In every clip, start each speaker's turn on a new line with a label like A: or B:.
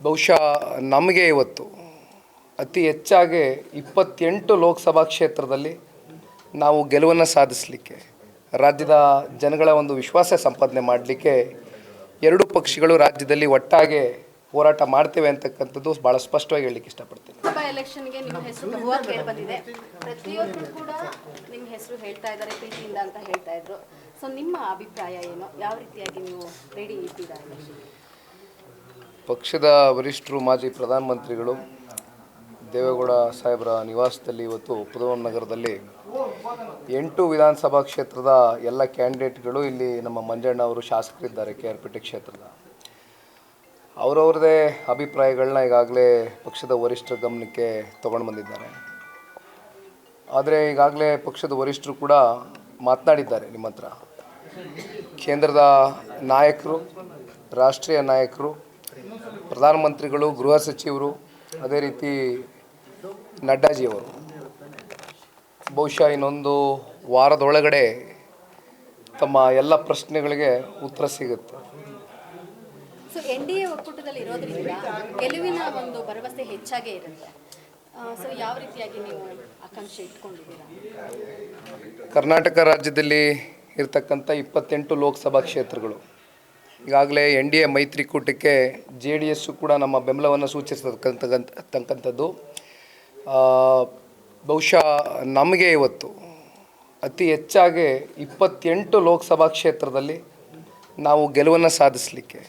A: ಬಹುಶಃ ನಮಗೆ ಇವತ್ತು ಅತಿ ಹೆಚ್ಚಾಗಿ ಇಪ್ಪತ್ತೆಂಟು ಲೋಕಸಭಾ ಕ್ಷೇತ್ರದಲ್ಲಿ ನಾವು ಗೆಲುವನ್ನು ಸಾಧಿಸಲಿಕ್ಕೆ, ರಾಜ್ಯದ ಜನಗಳ ಒಂದು ವಿಶ್ವಾಸ ಸಂಪಾದನೆ ಮಾಡಲಿಕ್ಕೆ ಎರಡು ಪಕ್ಷಗಳು ರಾಜ್ಯದಲ್ಲಿ ಒಟ್ಟಾಗಿ ಹೋರಾಟ ಮಾಡ್ತೇವೆ ಅಂತಕ್ಕಂಥದ್ದು ಭಾಳ ಸ್ಪಷ್ಟವಾಗಿ ಹೇಳಲಿಕ್ಕೆ ಇಷ್ಟಪಡ್ತೀನಿ.
B: ನಿಮ್ಮ ಅಭಿಪ್ರಾಯ ಏನು? ಯಾವ ರೀತಿಯಾಗಿ ನೀವು ರೆಡಿ ಇದ್ದೀರಾ
A: ಪಕ್ಷದ ವರಿಷ್ಠರು, ಮಾಜಿ ಪ್ರಧಾನಮಂತ್ರಿಗಳು, ದೇವೇಗೌಡ ಸಾಹೇಬರ ನಿವಾಸದಲ್ಲಿ ಇವತ್ತು ಪುದವನ್ ನಗರದಲ್ಲಿ ಎಂಟು ವಿಧಾನಸಭಾ ಕ್ಷೇತ್ರದ ಎಲ್ಲ ಕ್ಯಾಂಡಿಡೇಟ್ಗಳು ಇಲ್ಲಿ ನಮ್ಮ ಮಂಜಣ್ಣ ಅವರು ಶಾಸಕರಿದ್ದಾರೆ ಕೆ ಆರ್ ಪೇಟೆ ಕ್ಷೇತ್ರದ. ಅವರವ್ರದೇ ಅಭಿಪ್ರಾಯಗಳನ್ನ ಈಗಾಗಲೇ ಪಕ್ಷದ ವರಿಷ್ಠರ ಗಮನಕ್ಕೆ ತೊಗೊಂಡು ಬಂದಿದ್ದಾರೆ. ಆದರೆ ಈಗಾಗಲೇ ಪಕ್ಷದ ವರಿಷ್ಠರು ಕೂಡ ಮಾತನಾಡಿದ್ದಾರೆ ನಿಮ್ಮ ಹತ್ರ. ಕೇಂದ್ರದ ನಾಯಕರು, ರಾಷ್ಟ್ರೀಯ ನಾಯಕರು ಪ್ರಧಾನಮಂತ್ರಿಗಳು ಗೃಹ ಸಚಿವರು ಅದೇ ರೀತಿ ನಡ್ಡಾಜಿಯವರು. ಬಹುಶಃ ಇನ್ನೊಂದು ವಾರದೊಳಗಡೆ ತಮ್ಮ ಎಲ್ಲ ಪ್ರಶ್ನೆಗಳಿಗೆ ಉತ್ತರ ಸಿಗುತ್ತೆ.
B: ಸೊ ಎನ್ ಡಿ ಎ ಒಕ್ಕೂಟದಲ್ಲಿ ಇರೋದ್ರಿಂದ ಗೆಲುವಿನ ಒಂದು ಭರವಸೆ ಹೆಚ್ಚಾಗೇ ಇರುತ್ತೆ. ಸೊ ಯಾವ ರೀತಿಯಾಗಿ ನೀವು ಆಕಾಂಕ್ಷೆ ಇಟ್ಕೊಂಡಿದ್ದೀರಾ?
A: ಕರ್ನಾಟಕ ರಾಜ್ಯದಲ್ಲಿ ಇರ್ತಕ್ಕಂಥ ಇಪ್ಪತ್ತೆಂಟು ಲೋಕಸಭಾ ಕ್ಷೇತ್ರಗಳು. ಈಗಾಗಲೇ ಎನ್ ಡಿ ಎ ಮೈತ್ರಿಕೂಟಕ್ಕೆ ಜೆ ಡಿ ಎಸ್ಸು ಕೂಡ ನಮ್ಮ ಬೆಂಬಲವನ್ನು ಸೂಚಿಸತಕ್ಕಂಥದ್ದು ಬಹುಶಃ ನಮಗೆ ಇವತ್ತು ಅತಿ ಹೆಚ್ಚಾಗಿ ಇಪ್ಪತ್ತೆಂಟು ಲೋಕಸಭಾ ಕ್ಷೇತ್ರದಲ್ಲಿ ನಾವು ಗೆಲುವನ್ನು ಸಾಧಿಸಲಿಕ್ಕೆ,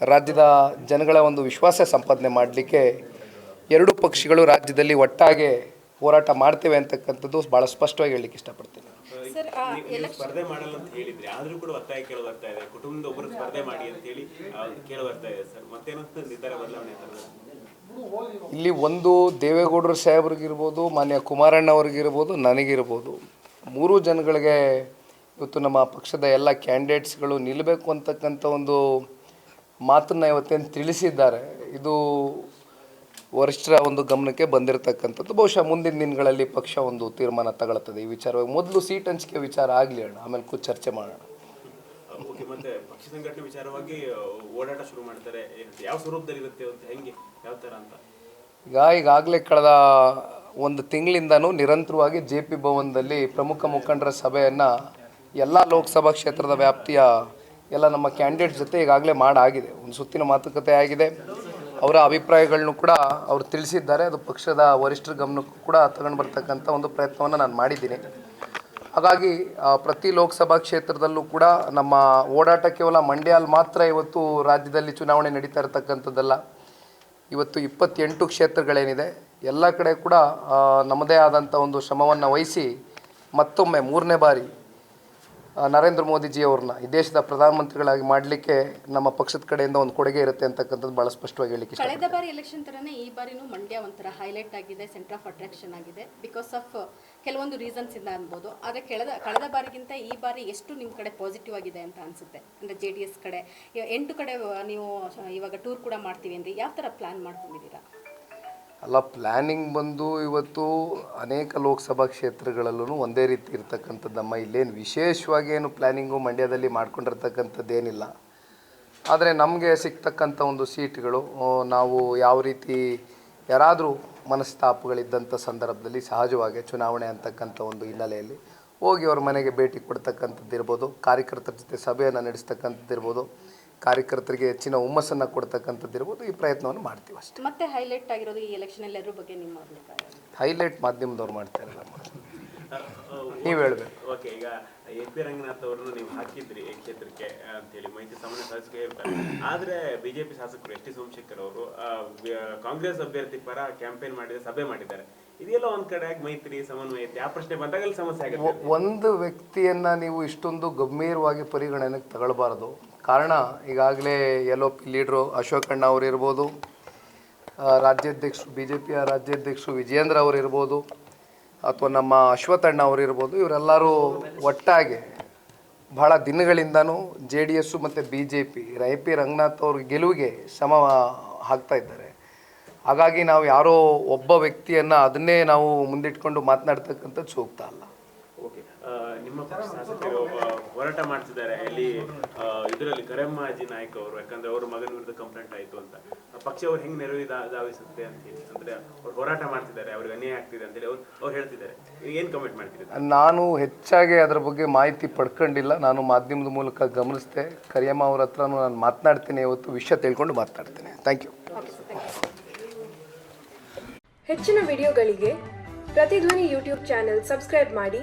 A: ರಾಜ್ಯದ ಜನಗಳ ಒಂದು ವಿಶ್ವಾಸ ಸಂಪಾದನೆ ಮಾಡಲಿಕ್ಕೆ ಎರಡು ಪಕ್ಷಗಳು ರಾಜ್ಯದಲ್ಲಿ ಒಟ್ಟಾಗೆ ಹೋರಾಟ ಮಾಡ್ತೇವೆ ಅಂತಕ್ಕಂಥದ್ದು ಭಾಳ ಸ್ಪಷ್ಟವಾಗಿ ಹೇಳಲಿಕ್ಕೆ ಇಷ್ಟಪಡ್ತೀನಿ.
C: ನೀವು ಸ್ಪರ್ಧೆ ಮಾಡಲ್ಲ ಅಂತ ಹೇಳಿದ್ರಿ. ಆದ್ರೂ ಕೂಡ ಒತ್ತಾಯ ಕೇಳಿ ಬರ್ತಾ ಇದೆ. ಕುಟುಂಬದ ಒಬ್ಬರು ಸ್ಪರ್ಧೆ ಮಾಡಿ ಅಂತ ಹೇಳಿ ಕೇಳಿ ಬರ್ತಾ ಇದೆ ಸರ್. ಮತ್ತೇನಂತ ನಿರ್ಧಾರ ಬದಲಾವಣೆ
A: ಇಲ್ಲಿ ಒಂದು ದೇವೇಗೌಡರು ಸಾಹೇಬ್ರಿಗಿರ್ಬೋದು ಮಾನ್ಯ ಕುಮಾರಣ್ಣ ಅವ್ರಿಗಿರ್ಬೋದು ನನಗಿರ್ಬೋದು ಮೂರು ಜನಗಳಿಗೆ ಇವತ್ತು ನಮ್ಮ ಪಕ್ಷದ ಎಲ್ಲ ಕ್ಯಾಂಡಿಡೇಟ್ಸ್ಗಳು ನಿಲ್ಲಬೇಕು ಅಂತಕ್ಕಂಥ ಒಂದು ಮಾತನ್ನು ಇವತ್ತೇನು ತಿಳಿಸಿದ್ದಾರೆ. ಇದು ವರಿಷ್ಠರ ಒಂದು ಗಮನಕ್ಕೆ ಬಂದಿರತಕ್ಕಂಥದ್ದು. ಬಹುಶಃ ಮುಂದಿನ ದಿನಗಳಲ್ಲಿ ಪಕ್ಷ ಒಂದು ತೀರ್ಮಾನ ತಗೊಳ್ತದೆ. ಈ ವಿಚಾರವಾಗಿ ಮೊದಲು ಸೀಟ್ ಹಂಚಿಕೆ ವಿಚಾರ ಆಗಲಿ ಅಣ್ಣ ಆಮೇಲೆ ಕೂತ್ ಚರ್ಚೆ ಮಾಡೋಣ.
C: ಓಕೆ ಮತ್ತೆ ಪಕ್ಷ ಸಂಘಟನೆ ವಿಚಾರವಾಗಿ ಓಡಾಟ ಶುರು ಮಾಡ್ತಾರೆ. ಯಾವ ಸ್ವರೂಪದಲ್ಲಿ ಇರುತ್ತೆ ಅಂತ ಹೆಂಗೆ ಯಾವ ತರ ಅಂತ?
A: ಈಗ ಈಗಾಗಲೇ ಕಳೆದ ಒಂದು ತಿಂಗಳಿಂದನೂ ನಿರಂತರವಾಗಿ ಜೆ ಪಿ ಭವನದಲ್ಲಿ ಪ್ರಮುಖ ಮುಖಂಡರ ಸಭೆಯನ್ನು ಎಲ್ಲ ಲೋಕಸಭಾ ಕ್ಷೇತ್ರದ ವ್ಯಾಪ್ತಿಯ ಎಲ್ಲ ನಮ್ಮ ಕ್ಯಾಂಡಿಡೇಟ್ ಜೊತೆ ಈಗಾಗಲೇ ಮಾಡಾಗಿದೆ. ಒಂದು ಸುತ್ತಿನ ಮಾತುಕತೆ ಆಗಿದೆ. ಅವರ ಅಭಿಪ್ರಾಯಗಳನ್ನು ಕೂಡ ಅವರು ತಿಳಿಸಿದ್ದಾರೆ. ಅದು ಪಕ್ಷದ ವರಿಷ್ಠರ ಗಮನಕ್ಕೂ ಕೂಡ ತಗೊಂಡು ಬರ್ತಕ್ಕಂಥ ಒಂದು ಪ್ರಯತ್ನವನ್ನು ನಾನು ಮಾಡಿದ್ದೀನಿ. ಹಾಗಾಗಿ ಪ್ರತಿ ಲೋಕಸಭಾ ಕ್ಷೇತ್ರದಲ್ಲೂ ಕೂಡ ನಮ್ಮ ಓಡಾಟ ಕೇವಲ ಮಂಡ್ಯಲ್ಲಿ ಮಾತ್ರ ಇವತ್ತು ರಾಜ್ಯದಲ್ಲಿ ಚುನಾವಣೆ ನಡೀತಾ ಇರತಕ್ಕಂಥದ್ದಲ್ಲ. ಇವತ್ತು ಇಪ್ಪತ್ತೆಂಟು ಕ್ಷೇತ್ರಗಳೇನಿದೆ, ಎಲ್ಲ ಕಡೆ ಕೂಡ ನಮ್ಮದೇ ಆದಂಥ ಒಂದು ಶ್ರಮವನ್ನು ವಹಿಸಿ ಮತ್ತೊಮ್ಮೆ ಮೂರನೇ ಬಾರಿ ನರೇಂದ್ರ ಮೋದಿಜಿಯವ್ರನ್ನ ಈ ದೇಶದ ಪ್ರಧಾನಮಂತ್ರಿಗಳಾಗಿ ಮಾಡಲಿಕ್ಕೆ ನಮ್ಮ ಪಕ್ಷದ ಕಡೆಯಿಂದ ಒಂದು ಕೊಡುಗೆ ಇರುತ್ತೆ ಅಂತಕ್ಕಂಥದ್ದು ಭಾಳ ಸ್ಪಷ್ಟವಾಗಿ ಇಷ್ಟ
B: ಕಳೆದ ಬಾರಿ ಎಲೆಕ್ಷನ್ ಥರನೇ ಈ ಬಾರಿನೂ ಮಂಡ್ಯ ಒಂಥರ ಹೈಲೈಟ್ ಆಗಿದೆ ಸೆಂಟರ್ ಆಫ್ ಅಟ್ರಾಕ್ಷನ್ ಆಗಿದೆ ಬಿಕಾಸ್ ಆಫ್ ಕೆಲವೊಂದು ರೀಸನ್ಸ್ ಇಂದ ಅನ್ಬೋದು. ಆದರೆ ಕಳೆದ ಕಳೆದ ಬಾರಿಗಿಂತ ಈ ಬಾರಿ ಎಷ್ಟು ನಿಮ್ಮ ಕಡೆ ಪಾಸಿಟಿವ್ ಆಗಿದೆ ಅಂತ ಅನಿಸುತ್ತೆ? ಅಂದರೆ ಜೆ ಡಿ ಎಸ್ ಕಡೆ ಎಂಟು ಕಡೆ ನೀವು ಇವಾಗ ಟೂರ್ ಕೂಡ ಮಾಡ್ತೀವಿ ಅಂದರೆ ಯಾವ ಥರ ಪ್ಲ್ಯಾನ್ ಮಾಡ್ಕೊಂಡಿದ್ದೀರಾ?
A: ಅಲ್ಲ ಪ್ಲ್ಯಾನಿಂಗ್ ಬಂದು ಇವತ್ತು ಅನೇಕ ಲೋಕಸಭಾ ಕ್ಷೇತ್ರಗಳಲ್ಲೂ ಒಂದೇ ರೀತಿ ಇರ್ತಕ್ಕಂಥದ್ದಮ್ಮ ಇಲ್ಲೇನು ವಿಶೇಷವಾಗಿ ಏನು ಪ್ಲ್ಯಾನಿಂಗು ಮಂಡ್ಯದಲ್ಲಿ ಮಾಡ್ಕೊಂಡಿರ್ತಕ್ಕಂಥದ್ದೇನಿಲ್ಲ. ಆದರೆ ನಮಗೆ ಸಿಗ್ತಕ್ಕಂಥ ಒಂದು ಸೀಟ್ಗಳು ನಾವು ಯಾವ ರೀತಿ ಯಾರಾದರೂ ಮನಸ್ತಾಪಗಳಿದ್ದಂಥ ಸಂದರ್ಭದಲ್ಲಿ ಸಹಜವಾಗಿ ಚುನಾವಣೆ ಅಂತಕ್ಕಂಥ ಒಂದು ಹಿನ್ನೆಲೆಯಲ್ಲಿ ಹೋಗಿ ಅವ್ರ ಮನೆಗೆ ಭೇಟಿ ಕೊಡ್ತಕ್ಕಂಥದ್ದು ಇರ್ಬೋದು ಕಾರ್ಯಕರ್ತರ ಜೊತೆ ಸಭೆಯನ್ನು ನಡೆಸ್ತಕ್ಕಂಥದ್ದು ಇರ್ಬೋದು ಕಾರ್ಯಕರ್ತರಿಗೆ ಹೆಚ್ಚಿನ ಹುಮ್ಮಸ್ಸನ್ನು ಕೊಡ್ತಕ್ಕಂಥದ್ದು ಇರ್ಬೋದು ಈ ಪ್ರಯತ್ನವನ್ನು ಮಾಡ್ತೀವಿ ಅಷ್ಟೇ.
B: ಮತ್ತೆ ಹೈಲೈಟ್ ಆಗಿರೋದು ಈ ಎಲೆಕ್ಷನ್ ಎಲ್ಲರ ಬಗ್ಗೆ ನಿಮ್ಮ ಅಭಿಪ್ರಾಯ?
A: ಹೈಲೈಟ್ ಮಾಧ್ಯಮದವ್ರು ಮಾಡ್ತಾರೆ ನೀವು ಹೇಳ್ಬೇಕು.
C: ಓಕೆ ಈಗ ಎ ಪಿ ರಂಗನಾಥ್ ಅವರನ್ನು ನೀವು ಹಾಕಿದ್ರಿ ಈ ಕ್ಷೇತ್ರಕ್ಕೆ ಅಂತೇಳಿ ಮೈತ್ರಿ ಸಾಮಾನ್ಯ ಆದರೆ ಹೇಳ್ತಾರೆ. ಆದ್ರೆ ಬಿಜೆಪಿ ಶಾಸಕರು ಎಸ್ ಟಿ ಸೋಮಶೇಖರ್ ಅವರು ಕಾಂಗ್ರೆಸ್ ಅಭ್ಯರ್ಥಿ ಪರ ಕ್ಯಾಂಪೇನ್ ಮಾಡಿದ ಸಭೆ ಮಾಡಿದ್ದಾರೆ. ಇದೆಲ್ಲ ಒಂದ್ ಕಡೆ ಆಗಿ ಮೈತ್ರಿ ಸಮನ್ವಯತೆ ಆ ಪ್ರಶ್ನೆ ಬಂದಾಗ ಸಮಸ್ಯೆ ಆಗುತ್ತೆ.
A: ಒಂದು ವ್ಯಕ್ತಿಯನ್ನ ನೀವು ಇಷ್ಟೊಂದು ಗಂಭೀರವಾಗಿ ಪರಿಗಣನೆಗೆ ತಗೊಳ್ಬಾರ್ದು. ಕಾರಣ ಈಗಾಗಲೇ ಎಲ್ ಒ ಪಿ ಲೀಡ್ರು ಅಶೋಕಣ್ಣ ಅವರು ಇರ್ಬೋದು ಆ, ರಾಜ್ಯಾಧ್ಯಕ್ಷರು ಬಿ ಜೆ ಪಿಯ ರಾಜ್ಯಾಧ್ಯಕ್ಷರು ವಿಜಯೇಂದ್ರ ಅವರು ಇರ್ಬೋದು ಅಥವಾ ನಮ್ಮ ಅಶ್ವಥಣ್ಣ ಅವರು ಇರ್ಬೋದು ಇವರೆಲ್ಲರೂ ಒಟ್ಟಾಗಿ ಬಹಳ ದಿನಗಳಿಂದನೂ ಜೆ ಡಿ ಎಸ್ಸು ಮತ್ತು ಬಿ ಜೆ ಪಿ ರೈ ಪಿ ರಂಗನಾಥ್ ಅವ್ರ ಗೆಲುವಿಗೆ ಶ್ರಮ ಹಾಕ್ತಾ ಇದ್ದಾರೆ. ಹಾಗಾಗಿ ನಾವು ಯಾರೋ ಒಬ್ಬ ವ್ಯಕ್ತಿಯನ್ನು ಅದನ್ನೇ ನಾವು ಮುಂದಿಟ್ಕೊಂಡು ಮಾತನಾಡ್ತಕ್ಕಂಥದ್ದು ಸೂಕ್ತ ಅಲ್ಲ.
C: ನಿಮ್ಮ ಪಕ್ಷದ ಶಾಸಕರು ಹೋರಾಟ ಮಾಡ್ತಿದ್ದಾರೆ. ಇಲ್ಲಿ ಇದರಲ್ಲಿ ಕರೆಮ್ಮಾಜಿ ನಾಯ್ಕ ಅವರು ಯಾಕಂದ್ರೆ ಅವ್ರ ಮಗನ ವಿರುದ್ಧ ಕಂಪ್ಲೇಂಟ್ ಆಯ್ತು ಅಂತ. ಪಕ್ಷ ಅವ್ರು ಹೆಂಗ್ ನೆರವು ಧಾವಿಸುತ್ತೆ ಅಂತ ಹೇಳಿ ಅಂದ್ರೆ ಅವ್ರು ಹೋರಾಟ ಮಾಡ್ತಿದ್ದಾರೆ ಅವ್ರಿಗೆ ಅನ್ಯಾಯ ಆಗ್ತಿದೆ ಅಂತೇಳಿ ಅವ್ರು ಅವ್ರು ಹೇಳ್ತಿದ್ದಾರೆ. ಏನ್ ಕಮೆಂಟ್ ಮಾಡ್ತೀರಿ?
A: ನಾನು ಹೆಚ್ಚಾಗಿ ಅದ್ರ ಬಗ್ಗೆ ಮಾಹಿತಿ ಪಡ್ಕೊಂಡಿಲ್ಲ. ನಾನು ಮಾಧ್ಯಮದ ಮೂಲಕ ಗಮನಿಸಿದೆ. ಕರಿಯಮ್ಮ ಅವ್ರ ಹತ್ರನೂ ನಾನು ಮಾತನಾಡ್ತೇನೆ ಇವತ್ತು ವಿಷಯ ತಿಳ್ಕೊಂಡು ಮಾತನಾಡ್ತೇನೆ. ಥ್ಯಾಂಕ್ ಯು
D: ಹೆಚ್ಚಿನ ವಿಡಿಯೋಗಳಿಗೆ ಪ್ರತಿಧ್ವನಿ ಯೂಟ್ಯೂಬ್ ಚಾನೆಲ್ ಸಬ್ಸ್ಕ್ರೈಬ್ ಮಾಡಿ.